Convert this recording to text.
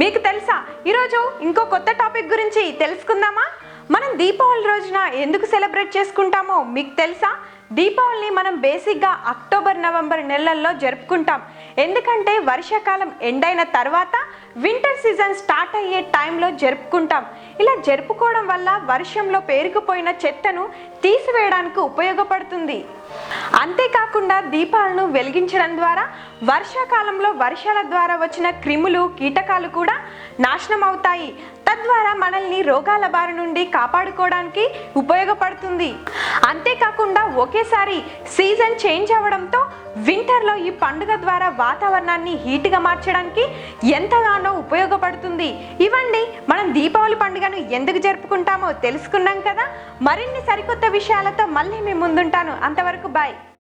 మీకు తెలుసా? ఈరోజు ఇంకో కొత్త టాపిక్ గురించి తెలుసుకుందామా? మనం దీపావళి రోజున ఎందుకు సెలబ్రేట్ చేసుకుంటామో మీకు తెలుసా? దీపావళిని మనం బేసిక్గా అక్టోబర్ నవంబర్ నెలల్లో జరుపుకుంటాం. ఎందుకంటే వర్షాకాలం ఎండ్ అయిన తర్వాత వింటర్ సీజన్ స్టార్ట్ అయ్యే టైంలో జరుపుకుంటాం. ఇలా జరుపుకోవడం వల్ల వర్షంలో పేరుకుపోయిన చెత్తను తీసివేయడానికి ఉపయోగపడుతుంది. అంతేకాకుండా దీపాలను వెలిగించడం ద్వారా వర్షాకాలంలో వర్షాల ద్వారా వచ్చిన క్రిములు కీటకాలు కూడా నాశనం అవుతాయి. తద్వారా మనల్ని రోగాల బారి నుండి కాపాడుకోవడానికి ఉపయోగపడుతుంది. అంతేకాకుండా ఒకేసారి సీజన్ చేంజ్ అవ్వడంతో వింటర్లో ఈ పండుగ ద్వారా వాతావరణాన్ని హీట్గా మార్చడానికి ఎంతగానో ఉపయోగపడుతుంది. ఇవన్నీ మనం దీపావళి పండుగను ఎందుకు జరుపుకుంటామో తెలుసుకున్నాం కదా. మరిన్ని సరికొత్త విషయాలతో మళ్ళీ మీ ముందుంటాను. అంతవరకు బాయ్.